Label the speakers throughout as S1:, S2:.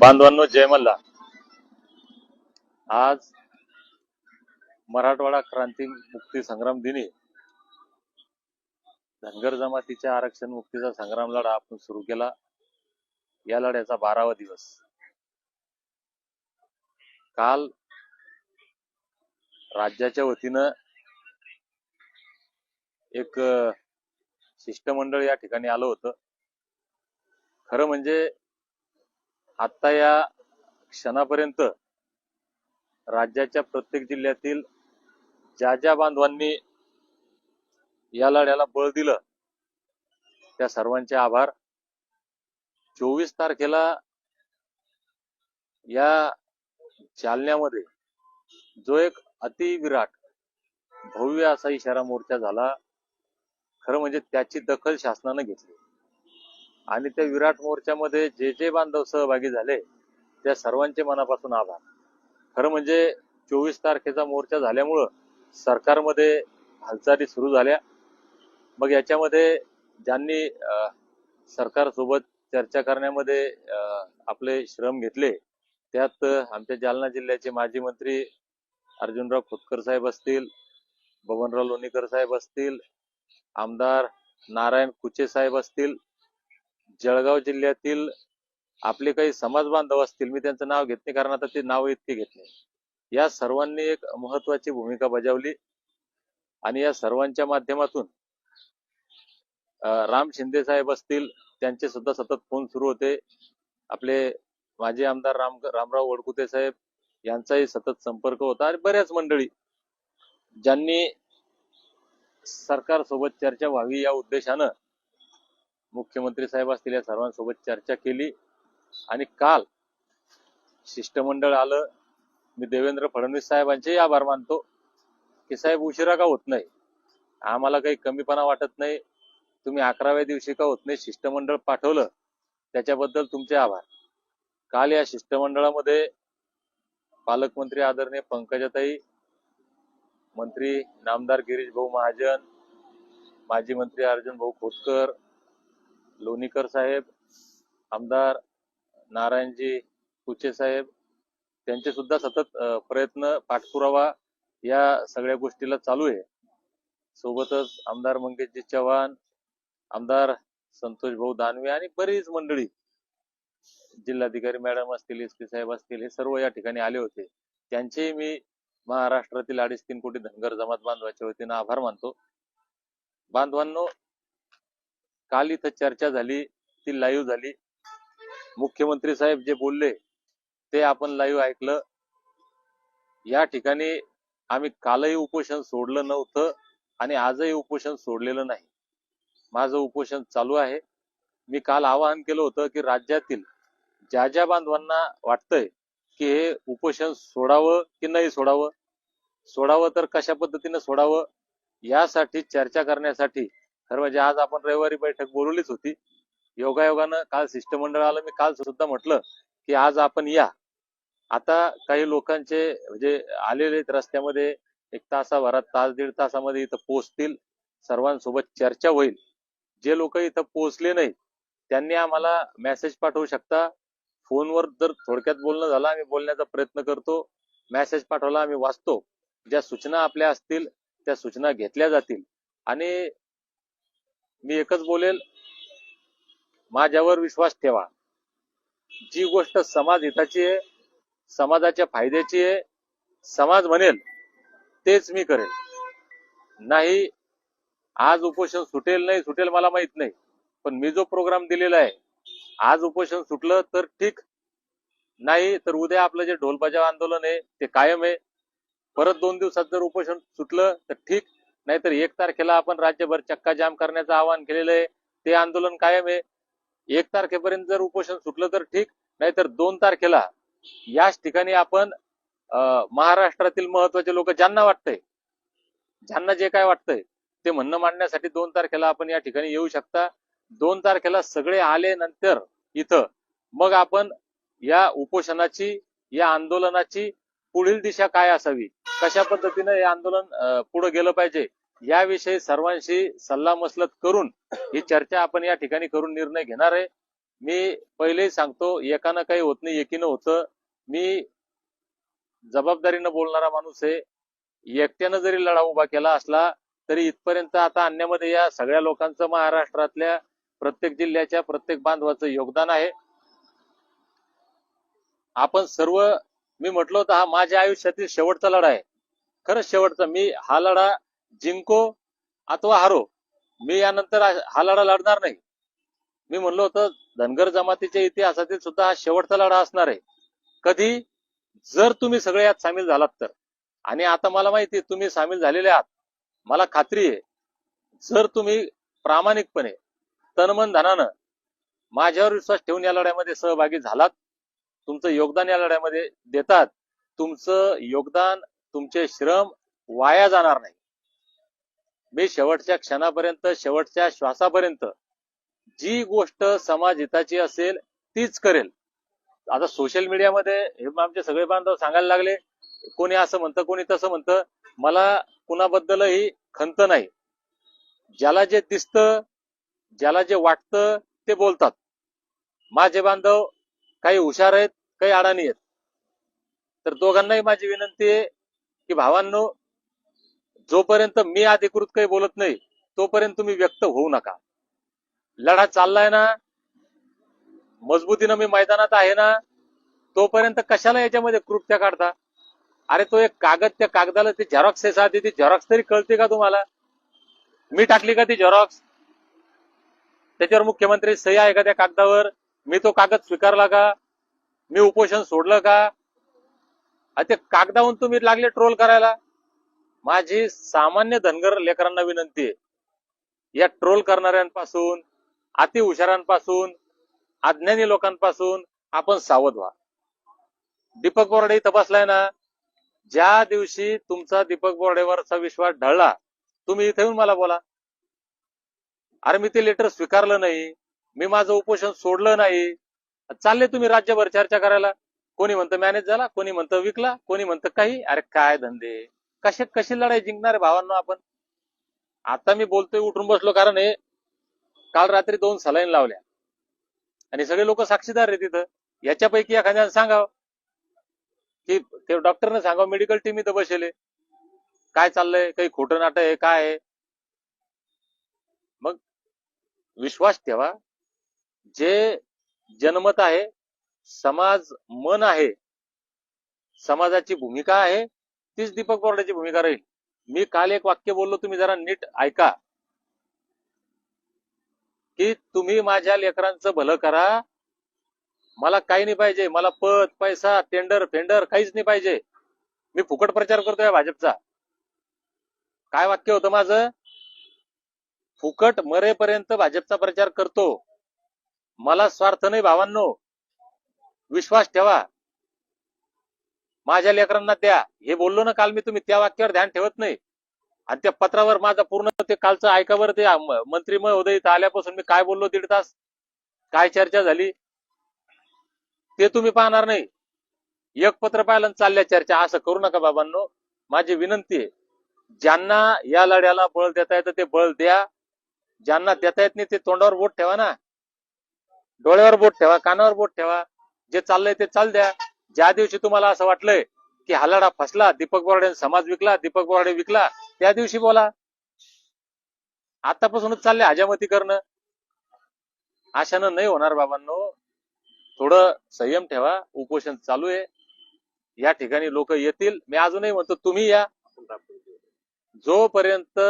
S1: बांधवांनो जय मल्ला आज मराठवाडा क्रांती मुक्ती संग्राम दिनी धनगर जमातीच्या आरक्षण मुक्तीचा संग्राम लढा आपण सुरू केला. या लढ्याचा बारावा दिवस. काल राज्याच्या वतीनं एक शिष्टमंडळ या ठिकाणी आलं होतं. खरं म्हणजे आता या क्षणापर्यंत राज्याच्या प्रत्येक जिल्ह्यातील ज्या ज्या बांधवांनी या लढ्याला बळ दिलं त्या सर्वांचे आभार. चोवीस तारखेला या जालन्यामध्ये जो एक अतिविराट भव्य असा इशारा मोर्चा झाला खरं म्हणजे त्याची दखल शासनानं घेतली. आणि त्या विराट मोर्चामध्ये जे जे बांधव सहभागी झाले त्या सर्वांचे मनापासून आभार. खरं म्हणजे चोवीस तारखेचा मोर्चा झाल्यामुळं सरकारमध्ये हालचाली सुरू झाल्या. मग याच्यामध्ये ज्यांनी सरकारसोबत चर्चा करण्यामध्ये आपले श्रम घेतले त्यात आमच्या जालना जिल्ह्याचे माजी मंत्री अर्जुनराव खोतकर साहेब असतील बबनराव लोणीकर साहेब असतील आमदार नारायण कुचे साहेब असतील जळगाव जिल्ह्यातील आपले काही समाज बांधव असतील मी त्यांचं नाव घेत नाही कारण आता ते नाव इतके घेत नाही. या सर्वांनी एक महत्वाची भूमिका बजावली आणि या सर्वांच्या माध्यमातून राम शिंदे साहेब असतील त्यांचे सुद्धा सतत फोन सुरू होते. आपले माजी आमदार राम रामराव वडकुते साहेब यांचाही सतत संपर्क होता आणि बऱ्याच मंडळी ज्यांनी सरकारसोबत चर्चा व्हावी या उद्देशानं मुख्यमंत्री साहेब असतील या सर्वांसोबत चर्चा केली. आणि काल शिष्टमंडळ आलं. मी देवेंद्र फडणवीस साहेबांचेही आभार मानतो. की साहेब उशिरा का होत नाही? आम्हाला काही कमीपणा वाटत नाही. तुम्ही अकराव्या दिवशी का होत नाही? शिष्टमंडळ पाठवलं. त्याच्याबद्दल तुमचे आभार. काल या शिष्टमंडळामध्ये पालकमंत्री आदरणीय पंकजाताई मंत्री नामदार गिरीश भाऊ महाजन माजी मंत्री अर्जुन भाऊ खोतकर लोणीकर साहेब आमदार नारायणजी कुचे साहेब त्यांचे सुद्धा सतत प्रयत्न पाठपुरावा या सगळ्या गोष्टीला चालू आहे. सोबतच आमदार मंगेशजी चव्हाण आमदार संतोष भाऊ दानवे आणि बरीच मंडळी जिल्हाधिकारी मॅडम असतील एस पी साहेब असतील हे सर्व या ठिकाणी आले होते. त्यांचेही मी महाराष्ट्रातील अडीच तीन कोटी धनगर जमात बांधवाच्या वतीनं आभार मानतो. बांधवांनो काल इथं चर्चा झाली ती लाईव्ह झाली. मुख्यमंत्री साहेब जे बोलले ते आपण लाईव्ह ऐकलं. या ठिकाणी आम्ही कालही उपोषण सोडलं नव्हतं आणि आजही उपोषण सोडलेलं नाही. माझं उपोषण चालू आहे. मी काल आवाहन केलं होतं की राज्यातील ज्या ज्या बांधवांना वाटतंय की हे उपोषण सोडावं की नाही सोडावं सोडावं तर कशा पद्धतीनं सोडावं यासाठी चर्चा करण्यासाठी खरं म्हणजे आज आपण रविवारी बैठक बोलवलीच होती. योगायोगानं काल शिष्टमंडळ आलं. मी काल सुद्धा म्हटलं की आज आपण या. आता काही लोकांचे म्हणजे आलेले आहेत रस्त्यामध्ये एक तासाभरात तास दीड तासामध्ये इथं पोहोचतील. सर्वांसोबत चर्चा होईल. जे लोक इथं पोहोचले नाही त्यांनी आम्हाला मेसेज पाठवू शकता. फोनवर जर थोडक्यात बोलणं झालं आम्ही बोलण्याचा प्रयत्न करतो. मेसेज पाठवला आम्ही वाचतो. ज्या सूचना आपल्या असतील त्या सूचना घेतल्या जातील. आणि मी एकच बोलेल माझ्यावर विश्वास ठेवा. जी गोष्ट समाज हिताची आहे समाजाच्या फायद्याची आहे समाज म्हणेल तेच मी करेल. नाही आज उपोषण सुटेल नाही सुटेल मला माहीत नाही पण मी जो प्रोग्राम दिलेला आहे आज उपोषण सुटलं तर ठीक. नाही तर उद्या आपलं जे ढोलबाजा आंदोलन आहे ते कायम आहे. परत दोन दिवसात जर उपोषण सुटलं तर ठीक. नाहीतर एक तारखेला आपण राज्यभर चक्का जाम करण्याचं आवाहन केलेलं आहे. ते आंदोलन कायम आहे. एक तारखेपर्यंत जर उपोषण सुटलं तर ठीक नाहीतर दोन तारखेला याच ठिकाणी आपण अं, महाराष्ट्रातील महत्त्वाचे लोक ज्यांना वाटतंय ज्यांना जे काय वाटतंय ते म्हणणं मांडण्यासाठी दोन तारखेला आपण या ठिकाणी येऊ शकता. दोन तारखेला सगळे आले नंतर इथं मग आपण या उपोषणाची या आंदोलनाची पुढील दिशा काय असावी? कशा पद्धतीनं हे आंदोलन पुढे गेलं पाहिजे? याविषयी सर्वांशी सल्ला मसलत करून ही चर्चा आपण या ठिकाणी करून निर्णय घेणार आहे. मी पहिलेही सांगतो एकानं काही होत नाही एकीनं होतं. मी जबाबदारीनं बोलणारा माणूस आहे. एकट्यानं जरी लढा उभा केला असला तरी इथपर्यंत आता आणण्यामध्ये या सगळ्या लोकांचं महाराष्ट्रातल्या प्रत्येक जिल्ह्याच्या प्रत्येक बांधवाचं योगदान आहे. आपण सर्व मी म्हटलं होतं हा माझ्या आयुष्यातील शेवटचा लढा आहे. खरंच शेवटचा. मी हा लढा जिंको अथवा हारो मी यानंतर हा हा लढा लढणार नाही. मी म्हणलो होतं धनगर जमातीच्या इतिहासातील सुद्धा हा शेवटचा लढा असणार आहे. कधी? जर तुम्ही सगळे यात सामील झालात तर. आणि आता मला माहिती तुम्ही सामील झालेले आहात. मला खात्री आहे जर तुम्ही प्रामाणिकपणे तनमन धनानं माझ्यावर विश्वास ठेवून या लढ्यामध्ये सहभागी झालात तुमचं योगदान या लढ्यामध्ये देतात. तुमचं योगदान तुमचे श्रम वाया जाणार नाही. मी शेवटच्या क्षणापर्यंत शेवटच्या श्वासापर्यंत जी गोष्ट समाज हिताची असेल तीच करेल. आता सोशल मीडियामध्ये हे आमचे सगळे बांधव सांगायला लागले कोणी असं म्हणतं कोणी तसं म्हणतं. मला कुणाबद्दलही खंत नाही. ज्याला जे दिसतं ज्याला जे वाटतं ते बोलतात. माझे बांधव काही हुशार आहेत काही अडाणी आहेत. तर दोघांनाही माझी विनंती आहे की भावांनो जोपर्यंत मी अधिकृत काही बोलत नाही तोपर्यंत तुम्ही व्यक्त होऊ नका. लढा चाललाय ना मजबूतीनं मी मैदानात आहे ना तोपर्यंत कशाला याच्यामध्ये कृत्या काढता? अरे तो एक कागद त्या कागदाला ती झेरॉक्स आहे साधी ती झेरॉक्स तरी कळते का तुम्हाला? मी टाकली का ती झेरॉक्स त्याच्यावर मुख्यमंत्री सही आहे का त्या कागदावर? मी तो कागद स्वीकारला का? मी उपोषण सोडलं का? ते कागदाहून तुम्ही लागले ट्रोल करायला? माझी सामान्य धनगर लेकरांना विनंती आहे. या ट्रोल करणाऱ्यांपासून अति हुशारांपासून अज्ञानी लोकांपासून आपण सावध व्हा. दीपक बोर्डे इथं बसलाय ना? ज्या दिवशी तुमचा दीपक बोर्डेवरचा विश्वास ढळला तुम्ही इथे येऊन मला बोला. अरे मी ते लेटर स्वीकारलं नाही. मी माझं उपोषण सोडलं नाही. चालले तुम्ही राज्यभर चर्चा करायला. कोणी म्हणतं मॅनेज झाला कोणी म्हणतं विकला कोणी म्हणतं काही. अरे काय धंदे. कसे कशी लढाई जिंकणार भावांना आपण? आता मी बोलतोय उठून बसलो कारण हे काल रात्री दोन सलाईन लावल्या. आणि सगळे लोक साक्षीदार आहे तिथं याच्यापैकी एखाद्यानं सांगाव. की ते डॉक्टरने सांगाव मेडिकल टीम इथं बसेले काय चाललंय? काही खोटं नाटक आहे काय आहे? मग विश्वास ठेवा. जे जनमत आहे समाज मन आहे समाजाची भूमिका आहे तीच दीपक बोर्डाची भूमिका राहील. मी काल एक वाक्य बोललो तुम्ही जरा नीट ऐका. की तुम्ही माझ्या लेकरांचं भलं करा. मला काही नाही पाहिजे मला पद पैसा टेंडर फेंडर काहीच नाही पाहिजे. मी फुकट प्रचार करतोय भाजपचा. काय वाक्य होतं माझं? फुकट मरेपर्यंत भाजपचा प्रचार करतो. मला स्वार्थ नाही भावांनो. विश्वास ठेवा. माझ्या लेकरांना द्या. हे बोललो ना काल मी तुम्ही त्या वाक्यावर ध्यान ठेवत नाही. आणि त्या पत्रावर माझा पूर्ण ते कालचं ऐकावर ते मंत्री महोदय इथं आल्यापासून मी काय बोललो दीड तास? काय चर्चा झाली? ते तुम्ही पाहणार नाही. एक पत्र पाहिलं चालल्या चर्चा. असं करू नका बाबांनो. माझी विनंती आहे ज्यांना या लढ्याला बळ देता येतं ते बळ द्या. ज्यांना देता येत नाही ते तोंडावर बोट ठेवा ना. डोळ्यावर बोट ठेवा कानावर बोट ठेवा. जे चाललंय ते चाल द्या. ज्या दिवशी तुम्हाला असं वाटलंय की हा लढा फसला दीपक बोराडे समाज विकला दीपक बोराडे विकला त्या दिवशी बोला. आतापासूनच चालले हजामती करणं. आशानं नाही होणार बाबांनो. थोडं संयम ठेवा उपोषण चालू आहे. या ठिकाणी लोक येतील. मी अजूनही म्हणतो तुम्ही या. जोपर्यंत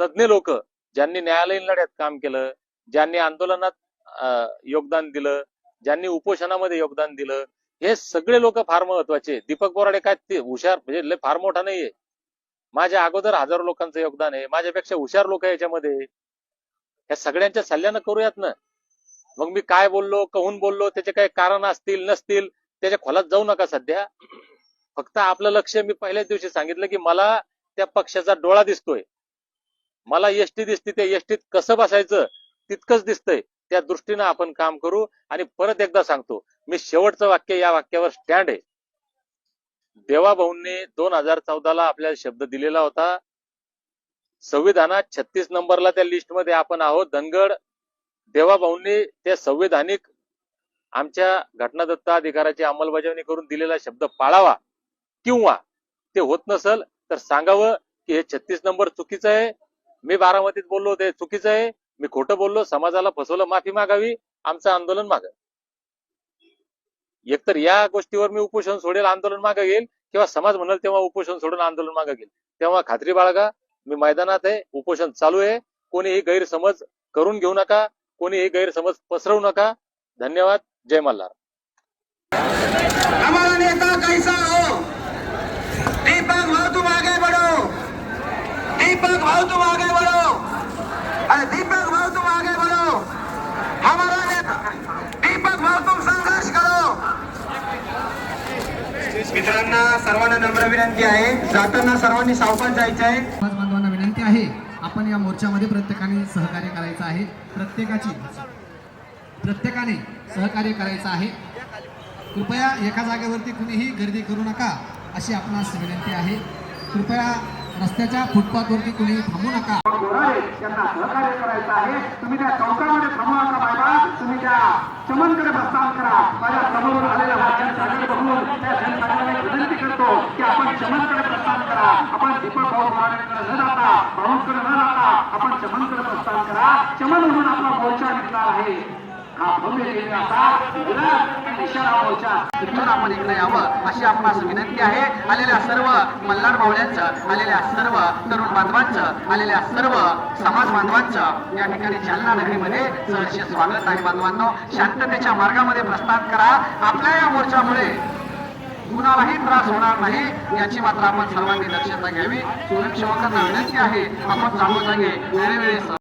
S1: तज्ञ लोक ज्यांनी न्यायालयीन लढ्यात काम केलं ज्यांनी आंदोलनात योगदान दिलं ज्यांनी उपोषणामध्ये योगदान दिलं हे सगळे लोक फार महत्त्वाचे दीपक बोराडे काय ते हुशार म्हणजे लय फार मोठा नाहीये. माझ्या अगोदर हजारो लोकांचं योगदान आहे. माझ्यापेक्षा हुशार लोक याच्यामध्ये. या सगळ्यांच्या सल्ल्यानं करूयात ना. मग मी काय बोललो कहून बोललो त्याचे काही कारण असतील नसतील त्याच्या खोलात जाऊ नका सध्या. फक्त आपलं लक्ष मी पहिल्याच दिवशी सांगितलं की मला त्या पक्षाचा डोळा दिसतोय. मला एसटी दिसते त्या एसटीत कसं बसायचं तितकंच दिसतंय. त्या दृष्टीनं आपण काम करू आणि परत एकदा सांगतो मी शेवटचं वाक्य या वाक्यावर स्टँड आहे. देवाभाऊंनी दोन हजार चौदाला आपल्याला शब्द दिलेला होता. संविधानात छत्तीस नंबरला त्या लिस्टमध्ये आपण आहोत. धनगड देवाभाऊंनी त्या संविधानिक आमच्या घटनादत्त अधिकाराची अंमलबजावणी करून दिलेला शब्द पाळावा किंवा ते होत नसल तर सांगावं की हे छत्तीस नंबर चुकीचं आहे. मी बारामतीत बोललो ते चुकीचं आहे. मी खोटं बोललो समाजाला फसवलं माफी मागावी आमचं आंदोलन माग एकतर या गोष्टीवर मी उपोषण सोडेल आंदोलन मागे घेईल किंवा समाज म्हणाल तेव्हा उपोषण सोडून आंदोलन मागे घेईल. तेव्हा खात्री बाळगा मी मैदानात आहे उपोषण चालू आहे. कोणीही गैरसमज करून घेऊ नका कोणीही गैरसमज पसरवू नका. धन्यवाद जय मल्हार.
S2: हमारा नेता कैसा हो? दीपक भाऊ तुम आगे बढ़ो. दीपक भाऊ तुम आगे बढ़ो. अरे दीपक भाव तुम आगे बढ़ो हमारा नेता दीपक तुम संघर्ष करो. मित्रांना सर्वांना नम्र विनंती आहे. जाताना सर्वांनी सावकाश जायचं आहे
S3: समाज बांधवांना विनंती आहे आपण या मोर्चामध्ये प्रत्येकाने सहकार्य करायचं आहे. प्रत्येकाची प्रत्येकाने सहकार्य करायचं आहे. कृपया एका जागेवरती कुणीही गर्दी करू नका अशी आपणास विनंती आहे. कृपया रस्त्याच्या फुटपाथवरती कुणीही थांबू नका.
S2: त्यांना सहकार्य करायचं आहे. तुम्ही त्या चौकामध्ये थांबू नका बायबा. तुम्ही त्या चमनकडे प्रस्थान करा. माझ्यासमोर आलेल्या हा जनसागर बघून त्या जनसागराने विनंती करतो की आपण चमनकडे प्रस्थान करा. आपण दीपक भाऊ महाराजांकडे न जाता भाऊंकडे न जाता आपण चमनकडे प्रस्थान करा. चमन म्हणून आपला मोर्चा निघणार आहे. हा भव्य
S3: आता आपण इकडे यावं अशी आपणास विनंती आहे. आलेल्या सर्व मल्हार मावळ्यांचं आलेल्या सर्व तरुण बांधवांचं आलेल्या सर्व समाज बांधवांचं या ठिकाणी जालना नगरीमध्ये सहर्ष स्वागत आहे बांधवांनो. शांततेच्या मार्गामध्ये प्रस्थान करा. आपल्या या मोर्चामुळे कुणालाही त्रास होणार नाही याची मात्र आपण सर्वांनी दक्षता घ्यावी. स्वयंसेवकांना विनंती आहे. आपण जागोजागी वेळोवेळी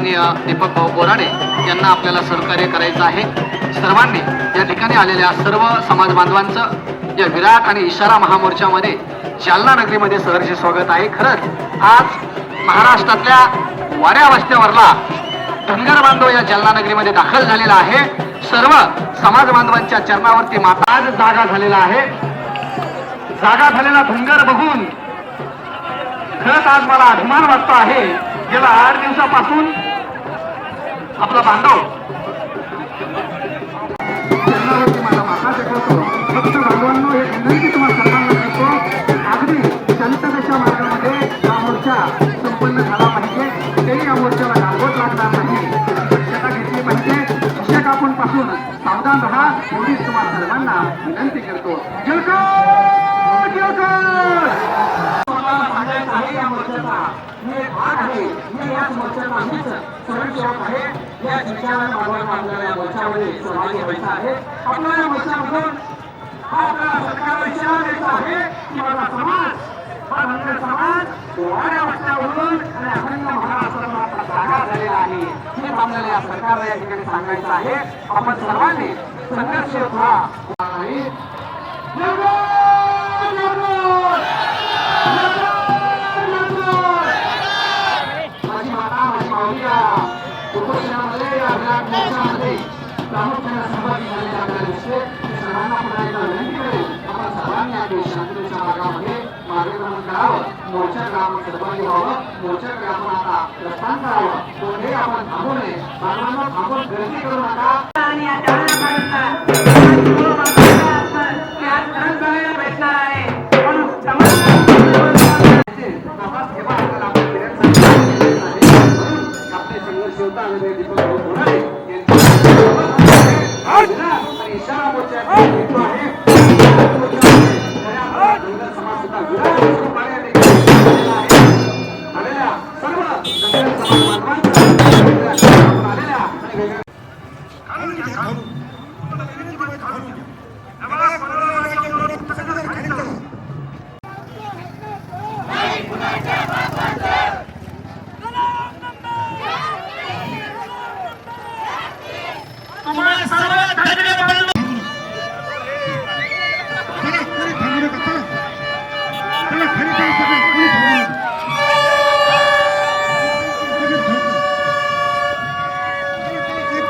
S3: आदरणीय दीपक भाऊ बोराडे यांना आपल्याला सहकार्य करायचं आहे. सर्वांनी या ठिकाणी आलेल्या सर्व समाज बांधवांचं या विराट आणि इशारा महामोर्चामध्ये जालना नगरीमध्ये सहर्ष स्वागत आहे. खरंच आज महाराष्ट्रातल्या वाऱ्या वस्त्यावरला धनगर बांधव या जालना नगरीमध्ये दाखल झालेला आहे. सर्व समाज बांधवांच्या चरणावरती माता आज जागा झालेला आहे. जागा झालेला धनगर बघून खरंच आज मला अभिमान वाटतो आहे. गेल्या आठ दिवसापासून आपला बांधव.
S2: माझा माथा फक्त एक विनंती तुम्हाला सर्वांना करतो अगदी शांततेच्या मार्गामध्ये हा मोर्चा संपन्न झाला पाहिजे तेही या मोर्चाला गालबोट लागणार नाही घेतली पाहिजे पासून सावधान राहा एवढीच तुम्हाला सर्वांना विनंती करतो आहे या मोर्चाचा. मी एक भाग आहे. मी याच मोर्चाचा आहे. या ठिकाणी बाबांना आपल्याला या मोर्चामध्ये सहभागी व्हायचं आहे. आपल्याला या हा आपला सरकारला इशारा द्यायचा आहे की माझा समाज हा महाधन्य समाज सोळाव्या वर्षावरून आणि अखंड महाराष्ट्रात जागा झालेला आहे. हे आपल्याला या सरकारला या ठिकाणी सांगायचं आहे. आपण सर्वांनी संघर्ष व्हा आणि माझी माता माझी माऊलीया उपोषणामध्ये या विराट मोर्चामध्ये प्रामुख्याने सहभागी झालेले आपल्याला दिसते सर्वांना पुन्हा एकदा विनंती करेल आपण सर्वांनी आपली शांततेच्या मार्गामध्ये मार्गक्रमण करावं मोर्चाकडे आपण सहभागी व्हावं मोर्चाकडे आपण आता प्रस्थान करावं कोणतेही आपण थांबू नये सर्वांना थांबून गर्दी करू नका
S4: आणि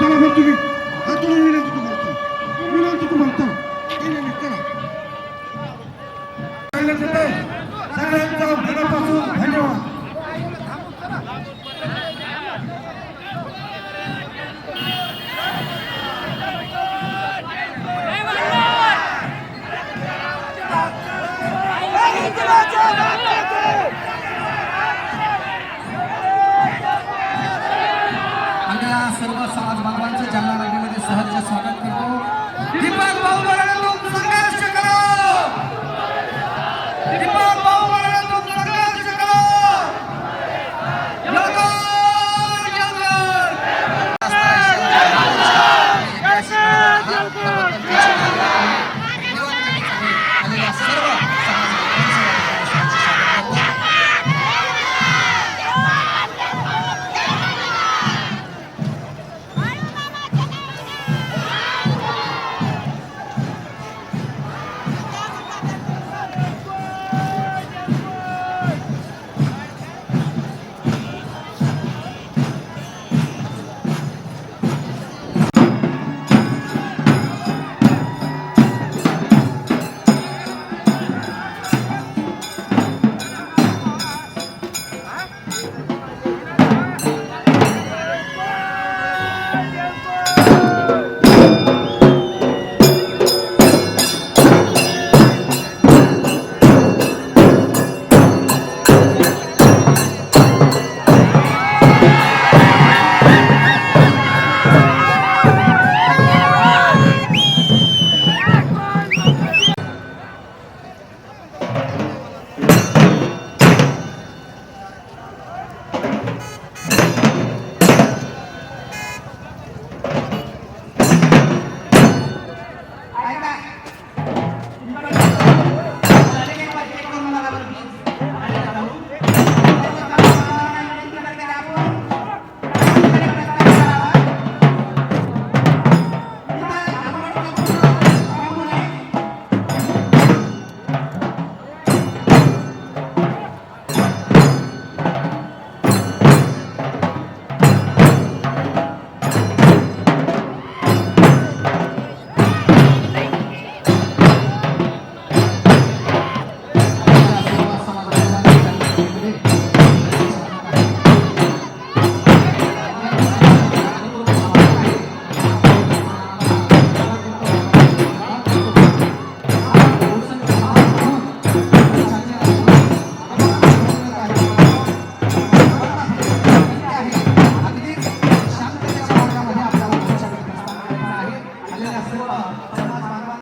S4: त्याला भेटतो की हाताला विनंती तू
S5: करतो. विनंती तू करतो. सगळ्यांचा मनापासून धन्यवाद.